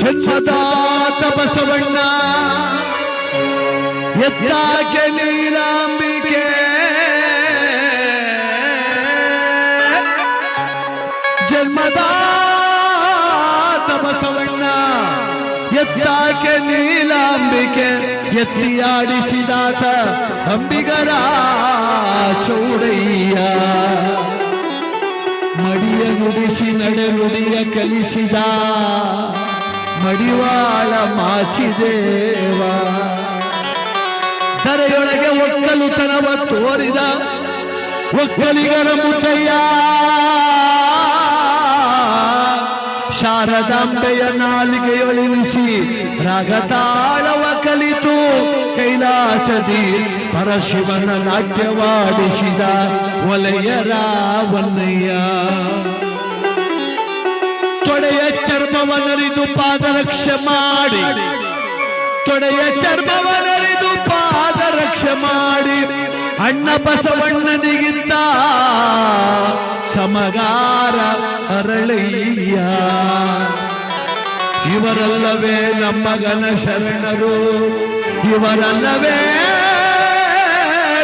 ಜನ್ಮದಾತ ಬಸವಣ್ಣ ಎದ್ದಾಕೆ ನೀಲಾಂಬಿಕೆ ಜನ್ಮದಾತ ಬಸವಣ್ಣ ಎದ್ದಾಕೆ ನೀಲಾಂಬಿಕೆ ಎತ್ತಿಯಾಡಿಸಿದಾತ ಅಂಬಿಗರ ಚೌಡಯ್ಯ ನುಡಿಸಿ ನಡೆನುಡಿಯ ಕಲಿಸಿದ. ಮಡಿವಾಳ ಮಾಚಿದೇವ. ಧರೆಯೊಳಗೆ ಒಕ್ಕಲುತನವ ತೋರಿದ. ಒಕ್ಕಲಿಗರ ಮುದ್ದಯ್ಯ. ಶಾರದಾಂಬೆಯ ನಾಲಿಗೆಯೊಳಿಸಿ ರಾಗತಾಳವ ಕಲಿತು. ಕೈಲಾಸದಿ ಪರಶಿವನ ನಾಟ್ಯವಾಡಿಸಿದ ಒಲೆಯ ವನ್ನಯ್ಯ ಚರ್ಮವನರಿದು ಪಾದರಕ್ಷೆ ಮಾಡಿ. ತೊಡೆಯ ಚರ್ಮವನರಿದು ಪಾದರಕ್ಷೆ ಮಾಡಿ. ಅಣ್ಣ ಬಸವಣ್ಣನಿಗಿಂತ ಸಮಗಾರ ಅರಳಯ್ಯ. ಇವರಲ್ಲವೇ ನಮ್ಮ ಗಣ ಶರಣರು. ಇವರಲ್ಲವೇ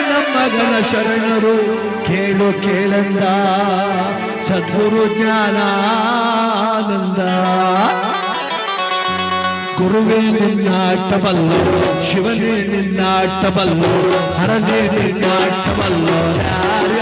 ನಮ್ಮ ಗಣ ಶರಣರು. ಕೇಳು ಕೇಳಂದ. ಸದ್ಗುರು ಜ್ಞಾನಾನಂದ ಗುರುವೇ ನಿನ್ನಾಟಬಲ್ಲ ಶಿವನೇ ನಿನ್ನಾಟಬಲ್ಲ ಹರನೇ ನಿನ್ನಾಟಬಲ್ಲ ಯಾರ್ಯಾರೋ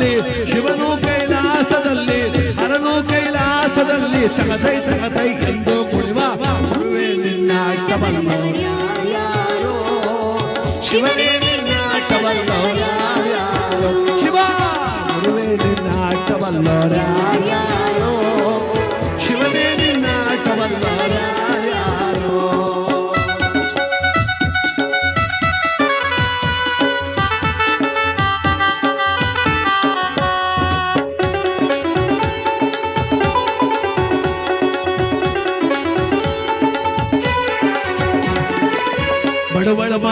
ಕೈಲಾಸದಲ್ಲಿ, ಶಿವನು ಕೈಲಾಸದಲ್ಲಿ, ಹರನು ಕೈಲಾಸದಲ್ಲಿ ತಗದೈ ತಗದೈ ಎಂದು ಕುಡಿವ ಗುರುವೇ ನಿನ್ನಾಟವನ್ನು ಶಿವನೇ ಯಾರ್ಯಾರೋ, ಶಿವ ಗುರುವೇ ಯಾರ್ಯಾರೋ, ಶಿವನೇ ನಿನ್ನಾಟವಲ್ಲೋ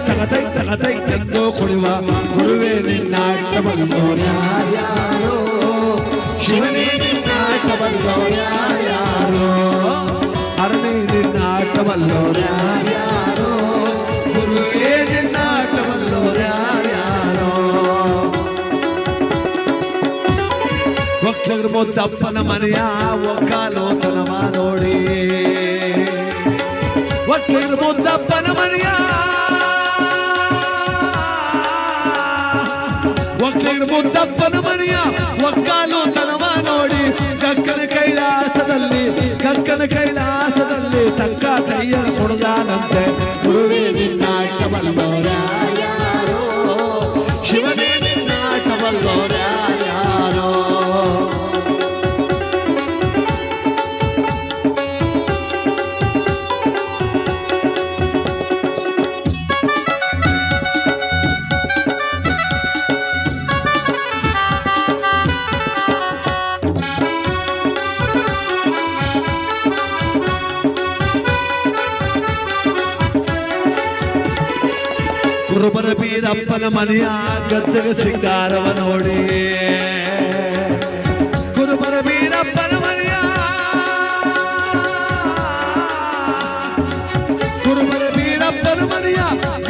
ಕೈಲಾಸದಲ್ಲಿ ತಗದೈ ತಗದೈ ಎಂದು ಕುಡಿವ ಗುರುವೇ ನಿನ್ನಾಟವಲ್ಲೋ ಯಾರ್ಯಾರೋ ಶಿವನೇ ನಿನ್ನಾಟವಲ್ಲೋ ಯಾರ್ಯಾರೋ ಹರನೇ ನಿನ್ನಾಟವಲ್ಲೋ ಯಾರ್ಯಾರೋ ಗುರುವೇ ನಿನ್ನಾಟವಲ್ಲೋ ಯಾರ್ಯಾರೋ ಒಕ್ಕಲಿಗರ ಮುದ್ದಪ್ಪನ ಮನೆಯ ಒಕ್ಕಾಲೋತನವ ನೋಡಿ ಒಕ್ಕಲಿಗರ ಮುದ್ದಪ್ಪನ ಮನೆಯ ಒಕ್ಕಲಿಗರ ಮುದ್ದಪ್ಪನ ಮನೆಯ ಒಕ್ಕಾಲೋತನವ ನೋಡಿ ಕಕ್ಕನ ಕೈಲಾಸದಲ್ಲಿ ಕಕ್ಕನ ಕೈಲಾಸದಲ್ಲಿ ತಕ್ಕ ಕೈಯ ಕೊಡದಾನಂತೆ ಗುರುವೇ ನಿನ್ನಾಟವಲ್ಲೋರ ಕುರುಬರ ಬೀರಪ್ಪನ ಮನೆಯ ಗದ್ದೆಗ ಸಿಂಗಾರವ ನೋಡಿ ಕುರುಬರ ಬೀರಪ್ಪನ ಮನೆಯ ಕುರುಬರ ಬೀರಪ್ಪನ ಮನೆಯ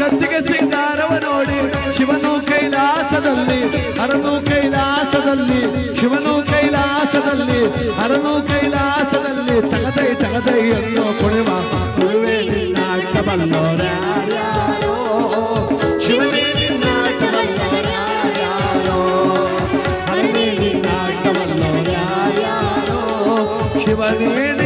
ಗದ್ದೆಗೆ ಸಿಂಗಾರವ ನೋಡಿ ಶಿವನು ಕೈಲಾಸದಲ್ಲಿ, ಅರನು ಕೈಲಾಸದಲ್ಲಿ, ಶಿವನು ಕೈಲಾಸದಲ್ಲಿ, ಅರನು ಕೈಲಾಸದಲ್ಲಿ ತಗದೈ ತಗದೈ ಅನ್ನೋ ಹರನೇ ನಿನ್ನಾಟ ಬಲ್ಲೋರ್ಯಾರ್ಯಾರೋ ಶಿವನೇ